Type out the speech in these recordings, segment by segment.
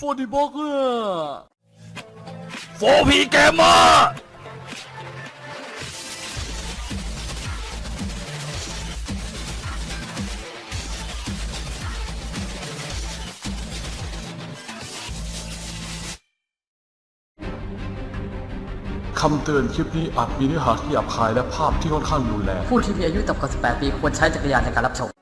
ฟอร์ดิบอกเกอร์โฟพีเกมเมอร์คำเตือนคลิปนี้อาจมีเนื้อหาที่หยาบคายและภาพที่ค่อนข้างรุนแรง ผู้ที่มีอายุต่ำกว่า 18 ปีควรใช้จักรยานในการรับชม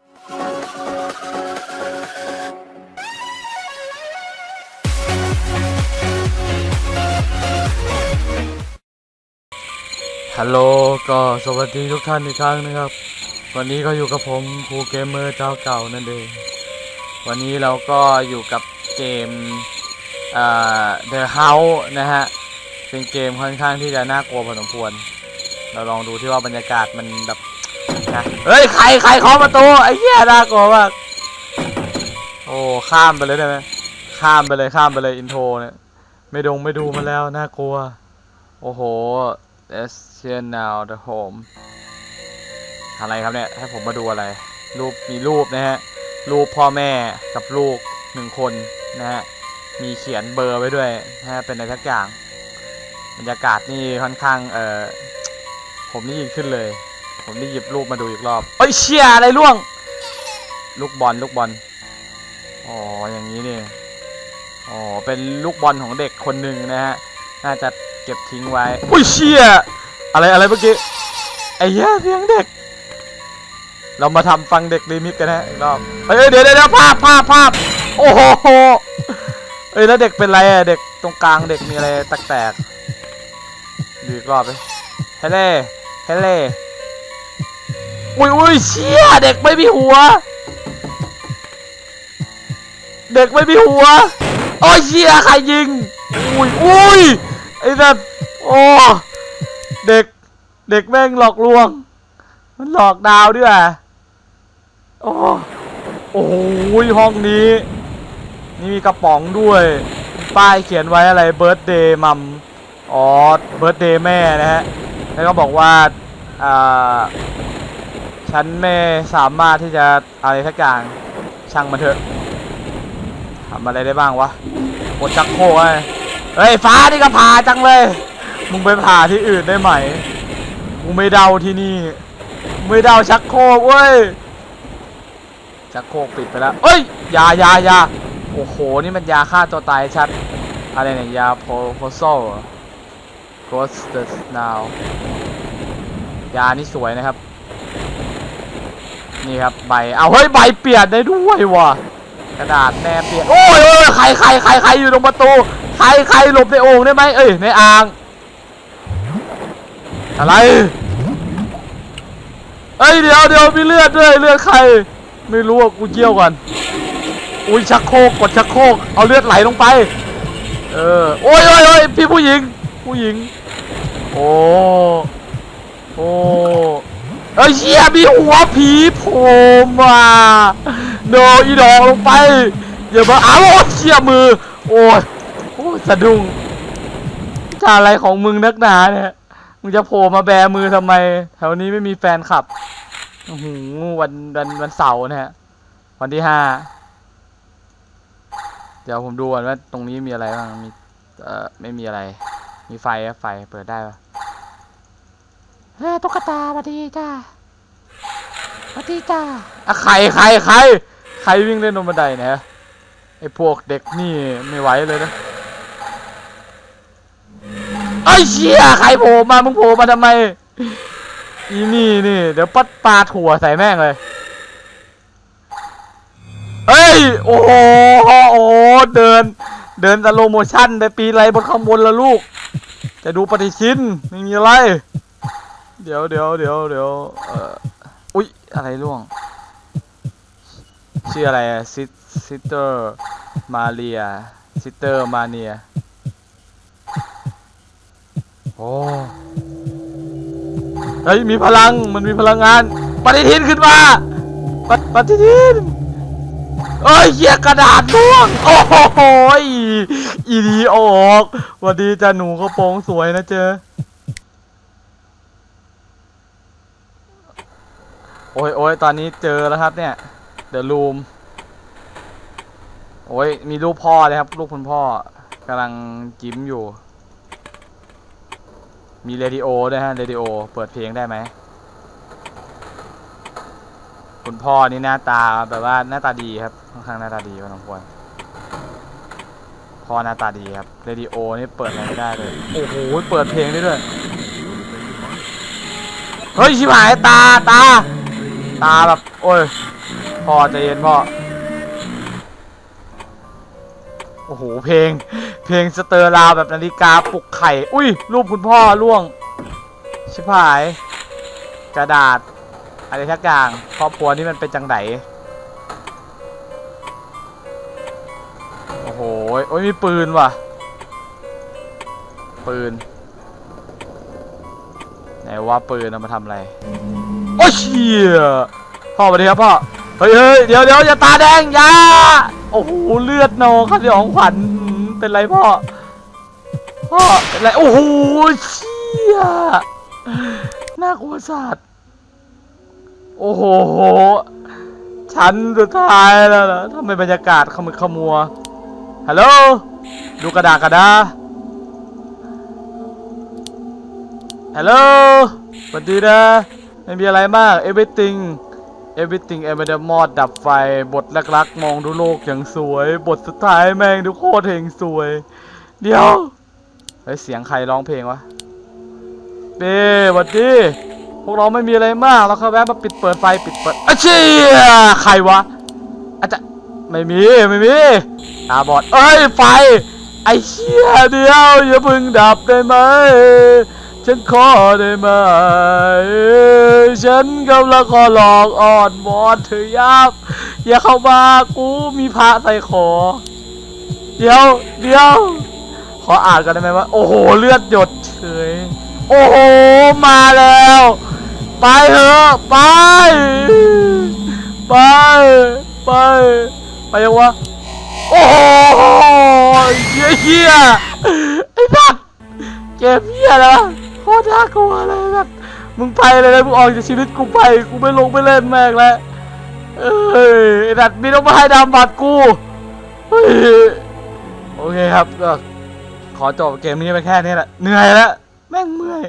ฮัลโหลก็สวัสดีทุกท่านอีกครั้งนะครับ วันนี้ก็อยู่กับผมครูเกมเมอร์เจ้าเก่านั่นเองวันนี้เราก็อยู่กับเกมเอ่อ The House นะฮะเป็นเกมค่อนข้างที่จะน่ากลัวพอสมควร เราลองดูที่ว่าบรรยากาศมันแบบนะเฮ้ยใครใครเคาะประตูไอ้เหี้ยน่ากลัวมากโอ้ข้ามไปเลยได้ไหมข้ามไปเลยข้ามไปเลยอินโทรเนี่ยไม่ดงไม่ดูมันแล้วน่ากลัว โอ้โห Let's see now the home อะไรครับเนี่ย ให้ผมมาดูอะไร รูปมีรูปนะฮะ รูปพ่อแม่กับลูกหนึ่งคนนะฮะ มีเขียนเบอร์ไว้ด้วยนะฮะ เป็นอะไรสักอย่าง บรรยากาศนี่ค่อนข้าง เอ่อ ผมนี่ยิงขึ้นเลย ผมนี่หยิบรูปมาดูอีกรอบเอ้ยเชี่ยอะไรล่วง ลูกบอลลูกบอล อ๋อ อย่างนี้นี่ อ๋อ เป็นลูกบอลของเด็กคนหนึ่งนะฮะ น่าจะเก็บทิ้งไว้ อุ้ยเชี่ยอะไรอะไรเมื่อกี้ไอ้เหี้ยเสียงเด็ก เรามาทำฟังเด็กรีมิกกันนะอีกรอบเอ้ยเดี๋ยวเดี๋ยวเดี๋ยวภาพภาพภาพโอ้โหเอ้ยแล้วเด็กเป็นไรอะเด็กตรงกลางเด็กมีอะไรแตกๆดูอีกรอบไปเฮเล่เฮเล่อุ้ยอุ้ยเชี่ยเด็กไม่มีหัว เด็กไม่มีหัวโอ้ยเชี่ยใครยิงอุ้ยอุ้ย ไอ้สัตว์โอ้เด็ก เด็กแม่งหลอกลวง มันหลอกดาวด้วยอะโอ้โอ้โหห้องนี้ นี่มีกระป๋องด้วย ป้ายเขียนไว้อะไรเบิร์ d เดย์มัมอ๋อเบิร์ d เดย์แม่นะฮะ แล้วก็บอกว่าอ่าฉันไม่สามารถที่จะอะไรสักอย่างช่างมันเถอะทำอะไรได้บ้างวะกดชักโคกไอ้ เฮ้ยฟ้านี่ก็ผ่าจังเลย มึงไปผ่าที่อื่นได้ไหมกูไม่เดาที่นี่ไม่เดาชักโครกเว้ยชักโครกปิดไปแล้วเอ้ยยายายาโอ้โหนี่มันยาฆ่าตัวตายชัดอะไรเนี่ยยาโพโพโซ Ghost the Now ยานี่สวยนะครับ นี่ครับใบเอาเฮ้ยใบเปลี่ยนได้ด้วยว่ะกระดาษแนบเปลี่ยนโอ้ยใครใครใครใครอยู่ตรงประตู ใครใครหลบในโอ่งได้ไหมเอ้ยในอ่าง อะไรเอ้ยเดี๋ยวเดี๋ยวมีเลือดด้วยเลือดใคร ไม่รู้อะกูเยี่ยวก่อนอุ้ยชักโครกกดชักโครกเอาเลือดไหลลงไป เออโอ้ยโอ้ยโอ้ยพี่ผู้หญิง ผู้หญิง โอ้โอ้เอ้ยเชี่ยมีหัวผีโผล่มาโนอีดอกลงไปอย่ามาอ้าวเชี่ยมือ โอ้ยโอ้ย สะดุ้งจะอะไรของมึงนักหนาเนี่ย มึงจะโผล่มาแบมือทำไม แถวนี้ไม่มีแฟนคลับโอ้โหวันวันวันเสาร์นะฮะ วันที่ห้า เดี๋ยวผมดูก่อนว่าตรงนี้มีอะไรบ้าง มี เอ่อ ไม่มีอะไร มีไฟอะไฟ เปิดได้ปะเฮ้ยตุ๊กตาสวัสดีจ้าสวัสดีจ้าอะใครใครใครใครวิ่งเล่นบนบันไดเนี่ยไอพวกเด็กนี่ไม่ไหวเลยนะ ไอ้เชี่ยใครโผล่มามึงโผล่มาทำไมอีนี่นี่เดี๋ยวปัดปลาถั่วใส่แม่งเลยเฮ้ยโอ้โหโอ้เดิน เดินสโลโมชั่นไปปีไรบนข้างบนละลูก จะดูปฏิทินไม่มีอะไร เดี๋ยวเดี๋ยวเดี๋ยวเดี๋ยวเอ่ออุ๊ยอะไรร่วงชื่ออะไรซิซิเตอร์มาเรียซิเตอร์มาเนีย โอ้เฮ้ยมีพลังมันมีพลังงาน ปฏิทินขึ้นมาปฏปฏิทินเอ้ยเหี้ยกระดาษร่วงโอ้โหอีดีออกหวัสดีจ้าหนูกระโปรงสวยนะเจอโอ้ยโอ้ยตอนนี้เจอแล้วครับเนี่ยเดอะรูมโอ้ยมีรูปพ่อเลยครับรูปคุณพ่อกำลังจิ้มอยู่ มีเรดิโอด้วยฮะเรดิโอเปิดเพลงได้ไหมคุณพ่อนี่หน้าตาแบบว่าหน้าตาดีครับค่อนข้างหน้าตาดีพอสมควรพ่อหน้าตาดีครับเรดิโอนี่เปิดอะไรไม่ได้เลยโอ้โหเปิดเพลงได้ด้วยเฮ้ยชิบหายตาตาตาแบบโอ้ยพ่อใจเย็นพ่อ โอ้โห เพลง เพลงสเตอร์ลาวแบบนาฬิกาปลุกไข่ อุ้ย รูปคุณพ่อล่วง ชิบหาย กระดาษ อะไรทักอย่างครอบครัวนี่มันเป็นจังไดโอ้โห โอ้ยมีปืนว่ะ ปืน ไหนว่าปืนเอามาทำอะไร โอ้ยเชี่ยพ่อสวัสดีครับพ่อเฮ้ยเฮ้ยเดี๋ยวเดี๋ยวอย่าตาแดงอย่า โอ้โหเลือดนองครับเดี๋ยองขวัญเป็นไรพ่อ พ่อเป็นไรโอ้โหเชี่ยน่ากลัวสัตว์โอ้โหชั้นสุดท้ายแล้วเหรอทำไมบรรยากาศขมึกขมัวฮัลโหลดูกระดาษกระดาฮัลโหลสวัสดีนะไม่มีอะไรมาก everything everything e v e r m o d ดับไฟบทรักๆ มองดูโลกอย่างสวย บทสุดท้ายแม่งดูโคตรเฮงสวย เดี๋ยวเฮ้ยเสียงใครร้องเพลงวะเบ้สวัสดีพวกเราไม่มีอะไรมากเราแค่แวะมาปิดเปิดไฟปิดเปิดอะเชี่ยใครวะอาจจะไม่มีไม่มีตาบอดเอ้ยไฟไอ้เชี่ยเดียวอย่าเพึ่งดับได้ไหม ฉันขอได้ไหม ฉันกำลังขอหลอกอ่อนวอนเธอยับ อย่าเข้ามากูมีพระใส่คอเดี๋ยว เดี๋ยว ขออ่านกันได้ไหมว่า โอ้โห เลือดหยดเฉย โอ้โห มาแล้ว ไปเถอะไป ไป ไป ไปยังวะ โอ้โหเฮียเฮียไอ้สัตว์เกมเฮียแล้ว โคตรน่ากลัวเลยนะมึงไปเลยนะมึงออกจากชีวิตกูไป กูไม่ลงไม่เล่นแม่งแล้วเอ้ยไอ้สัดมีต้องมาให้ดำบัตรกูเฮ้ยโอเคครับก็ขอจบเกมนี้ไปแค่นี้แหละเหนื่อยแล้วแม่งเมื่อย